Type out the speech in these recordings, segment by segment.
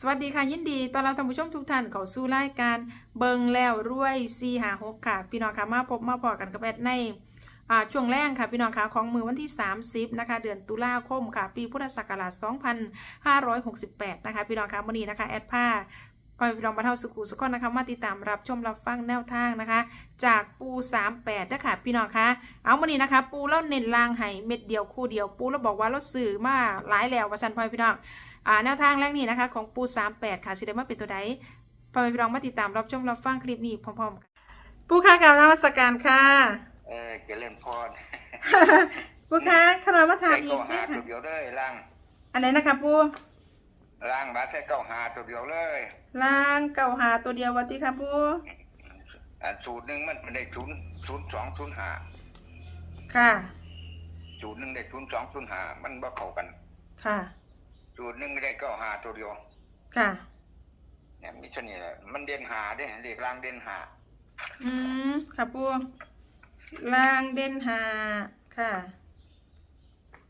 สวัสดีค่ะยินดีตอนเรับท่านผู้ชมทุกท่านเข้าสู่รายการเบิงแล้วรวยซีหาหกค่ะ พี่น้องค่ะมาพบมาพอกันกับแอดในช่วงแรกค่ะพี่น้องค่ะของมือวันที่ 30นะคะเดือนตุลาคมค่ะ ปีพุทธศักราช 2568 นะคะพี่น้องค่ะวันนี้นะคะแอดผ้าพอพี่น้องบรรเทาสุขุสุขคนนะคะมาติดตามรับชมรับฟังแนวทางนะคะ จากปู38นะคะพี่น้องคะเอาวันนี้นะคะ ปูแล้วเน้นลางให้เม็ดเดียวคู่เดียว ปูแล้วบอกว่าเราสื่อมาหลายแล้วว่าสันพอยพี่น้อง แนวทางแรกนี้นะคะ ของปู 38 ค่ะสิได้มาเป็นตัวใดพอไปพี่น้องมาติดตามรับชมรับฟังคลิปนี้พร้อมๆกันปูค่ะกราบนมัสการค่ะ เออเจริญพรปูค่ะขนมมาถาใส่มอีเก้ากหานะตัวคะเดียวเลยล่าง อันไหนนะคะปูล่างบาใส่เก้าหาตัวเดียวเลยล่างเก่าหาตัวเดียววัติค่ะปูอันสูตรหนึ่งมันได้ศูนย์ศูนย์สองศูนย์หาค่ะสูตรหนึ่งได้ศูนย์สองศูนย์หามันบ่เข้ากัน ค่ะ สูตรหนึ่งได้เก้าหาตัวเดียวค่ะเนี่ยมิชนี่แหละมันเด่นหาเด้เรียกล่างเด่นหาอืมค่ะปูล่างเด่นหาค่ะ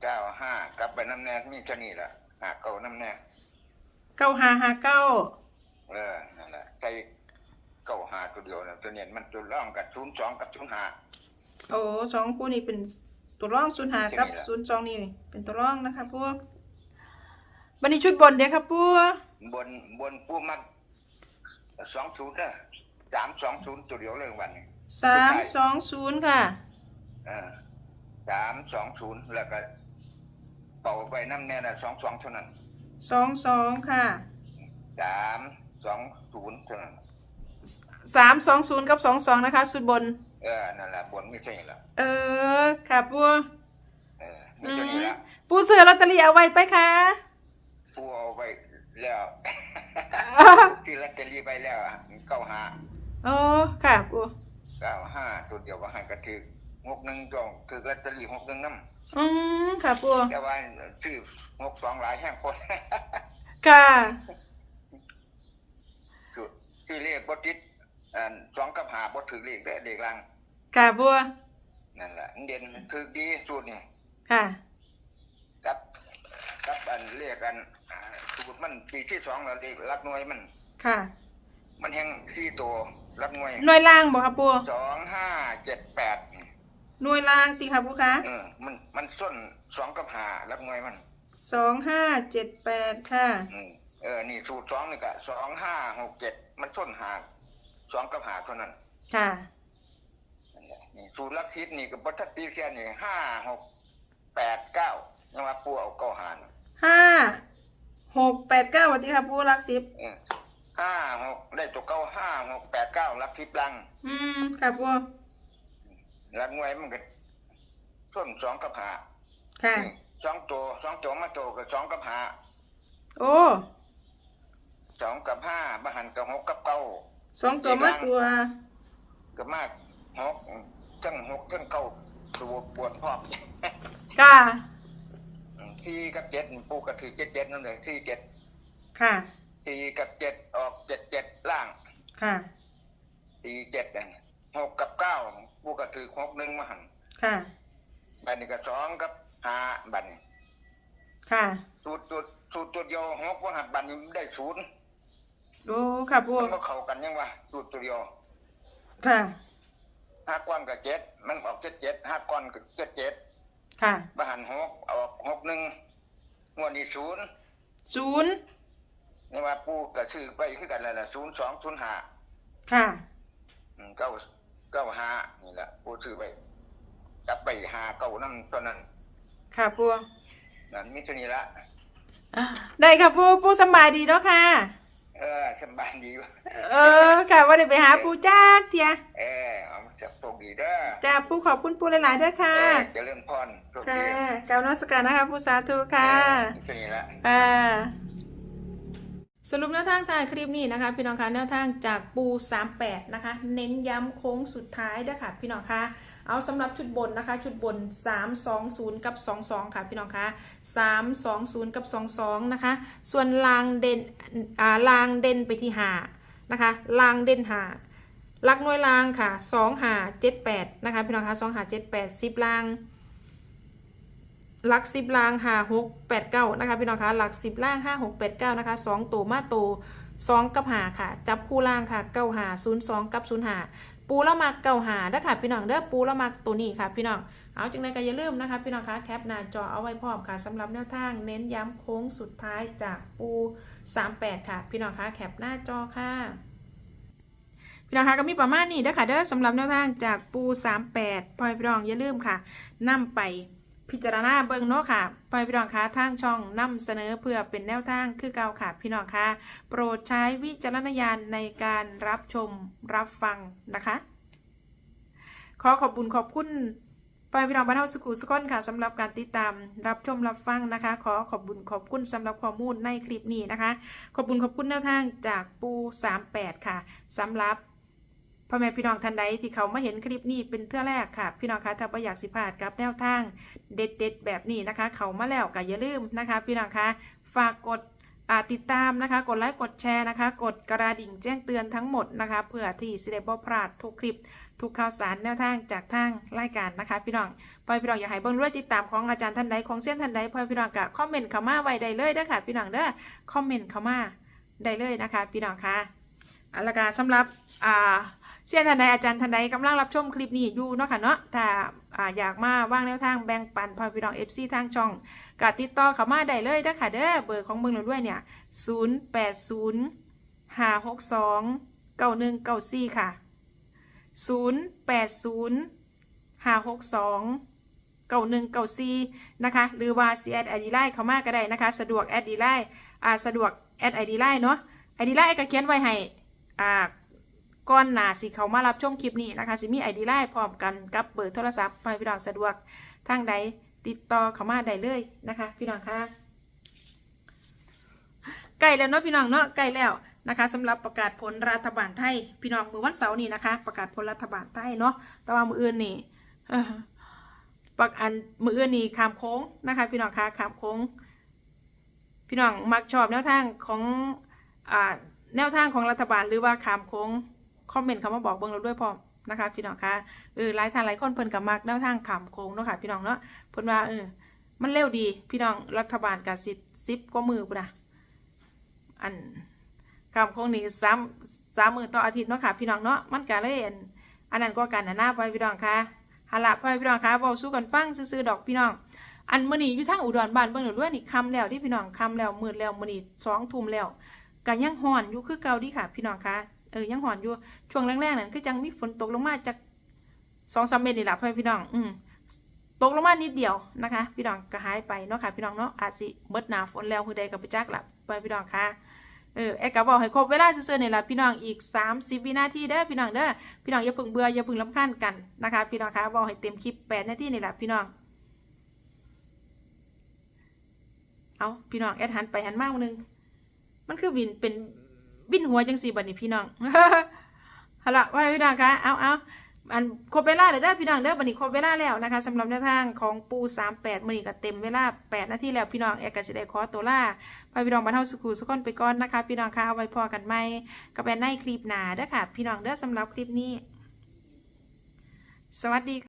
เก้าห้ากลับไปน้ำแน่มีชนี่แหละหาเก้าน้ำแน่เก้าหาหาเก้าเออนั่นแหละใส่เก้าหาตัวเดียวนะตัวเนี้มันตัวร่องกับศูนย์สองกับศูนย์หาโอ้สองคู่นี้เป็นตัวร่องศูนย์หากับใช่แล้วศูนย์สองนี่เป็นตัวร่องนะคะปู บันนี้ชุดบนเด้อค่ะปูบนบนปูมักสองศูนย์นะสามสองศูนย์ตัวเดียวเลยวันนี้สามสองศูนย์ค่ะสามสองศูนย์แล้วก็เป่าไปน้ำแน่น่ะสองสองเท่านั้นสองสองค่ะสามสองศูนย์เท่านั้นสามสองศูนย์กับสองสองนะคะ สุดบน เออนั่นแหละบนไม่ใช่ละเออค่ะปูเออไม่ใช่นี่ละปูเสือลอตเตอรี่เอาไว้ไปค่ะ ปูเอาไปแล้วที่ลอตเตอรี่ไปแล้วอะเก้าห้าโอ้ค่ะปูเก้าห้าตัวเดียวว่าให้กระถือหกหนึ่งจองคือลอตเตอรี่หกหนึ่งน้อืมค่ะปูำแต่ว่าซื้อหกสองหลายแห้งคนค่ะคือคือเลขบติดอ่าสองกับหาบถือเลขได้เลขลังค่ะปูนั่นแหละเด่นคือดีสูตรนี่ค่ะกับ กับอันเรียกกันอ่าสูตรมันปีที่สองแล้วเรียกรักหน่วยมัน ค่ะ มันแห้งสี่ตัวรักหน่วยหน่วยล่างบอกค่ะปูสองห้าเจ็ดแปดหน่วยล่างตีค่ะปูคะเออมันมันส้นสองกับหารักหน่วยมันสองห้าเจ็ดแปดค่ะอืมเออนี่สูตรสองนี่ก็สองห้าหกเจ็ดมันส้นหาสองกับหาเท่านั้น ค่ะนั่นแหละนี่สูตรลักทิศนี่ก็บัตรปีเซียนนี่ห้าหกแปดเก้ายังว่าปูเอาเก้าหาร ห้าหกแปดเก้าวัติค่ะปูรักสิบเออห้าหกได้ตัวเก้าห้าหกแปดเก้าลักทิพย์ลัง อืมค่ะปูรักหน่วยมันก็ส้นสองกับหาค่ะนี่สองตัวสองตัวมาตัวกับสองกับหาโอ้สองกับห้าบหันกับหกกับเก้าสองตัวมาตัวกับมากหกทั้งหกทั้งเก้าตัวปวดพร้อมค่ะ ที่กับเจ็ดปูกระถือเจ็ดเจ็ดนั่นเลยที่เจ็ดค่ะที่กับเจ็ดออกเจ็ดเจ็ดล่างค่ะที่เจ็ดนั่นหกกับเก้าปูกระถือหกหนึ่งมาหันค่ะบันนี้ก็สองกับห้าบัดนค่ะสูตรตัวสูตรตัวเดียวหกว่าหัดบัดนี้ได้ศูนย์โอ้ค่ะปูมันก็เข้ากันยังวะสูตรตัวเดียวค่ะห้าก้อนกับเจ็ดมันออกเจ็ดเจ็ดห้าก้อนกับเจ็ดเจ็ด ค่ะบหันหกออกหกหนึ่งงวดนี้ศูนย์ศูนย์นี่ว่าปูกระชื่อไปคือกันแล้วล่ะศูนย์สองศูนย์ห้าค่ะเก้าเก้าห้านี่แหละปูชื่อไปกลับไปหาเก้านั่นตอนนั้นค่ะปูนั่นมิถุนีละได้ค่ะปูปูสำบายดีเนาะค่ะ เออสบายดีวะเออค่ะว่าได้ไปหาปูจ้ากเทียเออเอาจะโชค ดีเด้อจ้าปูขอบคุณปูหลายๆด้วยค่ะเออเจะเริ่มพรโชคค่ะดีกล่าวนมัสการนะคะปูสาธุค่ะเออมิถุนีละค่ะสรุปแนวทางท้ายคลิปนี้นะคะ พี่น้องคะแนวทางจากปู 38 นะคะ เน้นย้ำโค้งสุดท้ายด้วยค่ะ พี่น้องคะเอาสำหรับชุดบนนะคะ ชุดบน 320 กับ 22 ค่ะ พี่น้องคะ320 กับ 22 นะคะ ส่วนลางเด่นอ่าลางเด่นไปที่หานะคะ ลางเด่นหา ลักน้อยลางค่ะ2หา78นะคะพี่น้องคะ2หา78 10ลางหลักสิบล่างหาหกแปดเก้านะคะพี่น้องคะหลักสิบล่างห้าหกแปดเก้านะคะสองตัวมาโตสองกับหาค่ะ จับคู่ล่างค่ะเก้าหาศูนย์สองกับศูนย์หาปูละมักเก้าหาเด้ค่ะพี่น้องเด้อปูละมักตัวนี้ค่ะพี่น้องเอาจังไรก็อย่าลืมนะคะพี่น้องคะแคปหน้าจอเอาไว้พร้อมค่ะสำหรับแนวทางเน้นย้ำโค้งสุดท้ายจากปูสามแปดค่ะ พี่น้องคะแคปหน้าจอค่ะ พี่น้องคะก็มีประมาณนี้เด้อค่ะเด้อสำหรับแนวทางจากปู 38พอยพี่น้องอย่าลืมค่ะนำไปพิจารณาเบิ่งเนาะค่ะพอยพี่น้องคะทางช่องนำเสนอเพื่อเป็นแนวทางคือเก่าค่ะ พี่น้องคะโปรดใช้วิจารณญาณในการรับชมรับฟังนะคะ ขอขอบคุณขอบคุณปอยพี่น้องบ้านเฮาสุขุสุขนค่ะสำหรับการติดตามรับชมรับฟังนะคะ ขอขอบคุณขอบคุณสำหรับข้อมูลในคลิปนี้นะคะ ขอบคุณขอบคุณแนวทางจากปู 38 ค่ะสำหรับ พ่อแม่พี่น้องท่านใดที่เขามาเห็นคลิปนี้เป็นเทื่อแรกค่ะ พี่น้องคะถ้าประอยากสิพลาดกับแนวทางเด็ดๆแบบนี้นะคะ เขามาแล้วก็อย่าลืมนะคะ พี่น้องคะฝากกดติดตามนะคะ กดไลค์กดแชร์นะคะ กดกระดิ่งแจ้งเตือนทั้งหมดนะคะเพื่อที่สิได้บ่พลาดทุกคลิปทุกข่าวสารแนวทางจากทางรายการนะคะ พี่น้องพอพี่น้องอยากให้เบิ่งด้วยติดตามของอาจารย์ท่านใดของเส้นท่านใดพอพี่น้องกะคอมเมนต์เข้ามาไว้ได้เลยเด้อค่ะ พี่น้องเด้อคอมเมนต์เข้ามาได้เลยนะคะ พี่น้องคะเอาละค่ะสำหรับอ่า เสียนทนใดอาจารย์ทนใดกำลังรับชมคลิปนี้อยู่เนาะค่ะเนาะถ้าอ่าอยากมาว่างแนวทางแบ่งปันพอพี่น้องเอฟซีทางช่องก็ติดต่อเข้ามาได้เลยเด้อค่ะเด้อเบอร์ของเมืองเราด้วยเนี่ยศูนย์แปดศูนย์ห้าหกสองเก้าหนึ่งเก้าสี่ค่ะศูนย์แปดศูนย์ห้าหกสองเก้าหนึ่งเก้าสี่นะคะ หรือว่าซีแอดไอดีไลน์เข้ามาก็ได้นะคะ สะดวกแอดดีไลน์อ่าสะดวกแอดไอดีไลน์เนาะไอดีไลน์ก็เขียนไว้ให้อ่า ก่อนหน้าสิเขามารับชมคลิปนี้นะคะสิมีไอดีไลน์พร้อมกันกับเบอร์โทรศัพท์ไปพี่น้องสะดวกทางใดติดต่อเขามาได้เลยนะคะ พี่น้องคะใกล้แล้วเนาะพี่น้องเนาะใกล้แล้วนะคะสำหรับประกาศผลรัฐบาลไทย พี่น้องมือวันเสาร์นี้นะคะ ประกาศผลรัฐบาลไทยเนาะแต่ว่ามืออื่นนี่ปักอันมืออื่นนี่ขามโค้งนะคะ พี่น้องคะขามโค้ง พี่น้องมักชอบแนวทางของอแนวทางของรัฐบาลหรือว่าขามโค้ง คอมเมนต์คำมาบอกเบิ่งเราด้วยพร้อมนะคะพี่น้องคะเออหลายทางหลายคนเพิ่นกับมักแนวทางขามโค้งเนาะค่ะพี่น้องเนาะเพิ่นว่าเออมันเร็วดี พี่น้องรัฐบาลกับสิบสิบกว่ามือปุ่นะอันขามโค้งนี่สามสามมือต่ออาทิตย์เนาะค่ะพี่น้องเนาะมันก็เลยอันอันนั้นก็กันนะหน้าไปพี่น้องคะฮาละไปพี่น้องคะเว้าสู้กันฟังซื่อดอกพี่น้อง อันมื้อนี้อยู่ทางอุดรบ้านเบิ่งเดี๋ยวด้วยนี่คำแล้วที่พี่น้องคำแล้วมืดแล้วมื้อนี้สองทุ่มแล้วก็ยังห่อนอยู่คือเก่าดีค่ะ พี่น้องคะเออยังห่อนอยู่ ช่วงแรกๆนั่นคือจังมีฝนตกลงมาจากสองสามเมตรนี่แหละพ่อพี่น้อง อืมตกลงมานิดเดียวนะคะ พี่น้องก็หายไปเนาะค่ะพี่น้องเนาะอาจสิเบิดหนาฝนแล้วคือใดกับไปจักละไปพี่น้องค่ะเออแอกกะบอกให้ครบเวลาซื่อๆนี่แหละพี่น้องอีกสามสิบวินาทีเด้อพี่น้องเด้อพี่น้องอย่าพิ่งเบื่ออย่าพิ่งรำคาญกันนะคะ พี่น้องคะบอกให้เต็มคลิปแปดนาทีนี่แหละพี่น้องเอาพี่น้องแอดหันไปหันมาวันนึงมันคือวินเป็นวินหัวจังสีบัดนี้พี่น้อง เอาละว่าพี่น้องคะเอาเอาอันครบเวลาเลยได้พี่น้องเด้อบันนี้ครบเวลาแล้วนะคะสำหรับแนวทางของปูสามแปดมื้อนี้ก็เต็มเวลาแปดนาทีแล้วพี่น้องแอดก็จะได้ขอตัวลาไปพี่น้องบรรเทาสุขุสุขคนไปก่อนนะคะ พี่น้องคะเอาไว้พอกันไหมกับแอนในคลิปหน้าเด้อค่ะ พี่น้องเด้อสำหรับคลิปนี้ สวัสดี